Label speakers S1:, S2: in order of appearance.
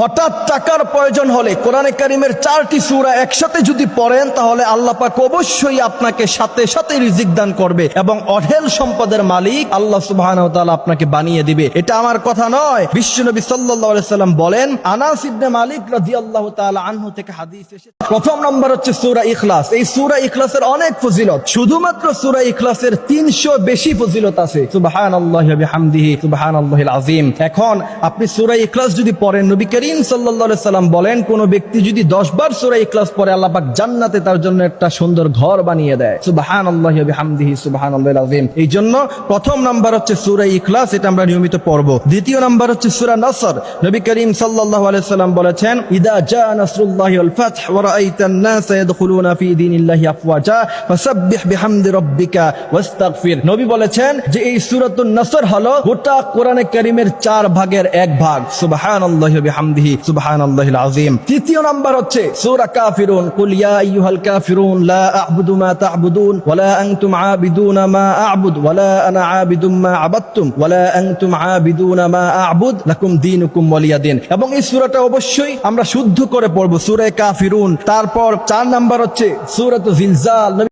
S1: হঠাৎ টাকার প্রয়োজন হলে কোরআনে কারিমের চারটি সুরা একসাথে যদি পড়েন, তাহলে আল্লাহ পাক অবশ্যই আপনাকে সাথে সাথে রিজিক দান করবে এবং অঢেল সম্পদের মালিক আল্লাহ তাআলা আপনাকে বানিয়ে দিবে। এটা আমার কথা নয়। বিশ্বনবী আলাইহি সাল্লাম বলেন, আনাস ইবনে মালিক রাদিয়াল্লাহু তাআলা আনহু থেকে হাদিস এসেছে। প্রথম নম্বর হচ্ছে সূরা ইখলাস। এই সূরা ইখলাসের অনেক ফজিলত। শুধুমাত্র সূরা ইখলাসের 300 বেশি ফজিলত আছে। সুবহানাল্লাহি ওয়া বিহামদিহি, সুবহানাল্লাহিল আযীম। এখন আপনি সূরা ইখলাস যদি পড়েন, নবী সাল্লাল্লাহু আলাইহি সাল্লাম বলেন, কোন ব্যক্তি যদি 10 বার সূরা ইখলাস পড়ে, আল্লাহ পাক জান্নাতে তার জন্য একটা সুন্দর ঘর বানিয়ে দেয়। সুবহানাল্লাহি ওয়া বিহামদিহি, সুবহানাল্লাহিল আযীম। এই জন্য প্রথম নাম্বার হচ্ছে সূরা ইখলাস, এটা আমরা নিয়মিত পড়ব। দ্বিতীয় নাম্বার হচ্ছে সূরা নসর। নবী করিম সাল্লাল্লাহু আলাইহি সাল্লাম বলেছেন, ইদা জা ওয়াল ফাতহ ওয়া নাস ইয়াদখুলুনা ফি দীনিল্লাহি আফওয়াজা, ফাসাব্বিহ বিহামদি রাব্বিকা ওয়াস্তাগফির। নবী বলেছেন যে এই সূরাতুন হলো গোটা কোরআনে কারীমের চার ভাগের এক ভাগ। সুবহানাল্লাহি ওয়া বিহামদিহি। আযীম। তৃতীয় নাম্বার হচ্ছে কাফিরুন, কুল ইয়া আইয়ুহাল কাফিরুন, লা আ'বুদু মা তা'বুদুন আনতুম আবিদুনা মা আ'বুদ আনা আবিদুম মা আবাদতুম আনতুম আবিদুনা মা আ'বুদ, লাকুম দীনুকুম ওয়ালিয়া এবং এই সূরাটা অবশ্যই আমরা শুদ্ধ করে পড়ব, সূরা কাফিরুন। তারপর চার নাম্বার হচ্ছে সূরাতুল জিলজাল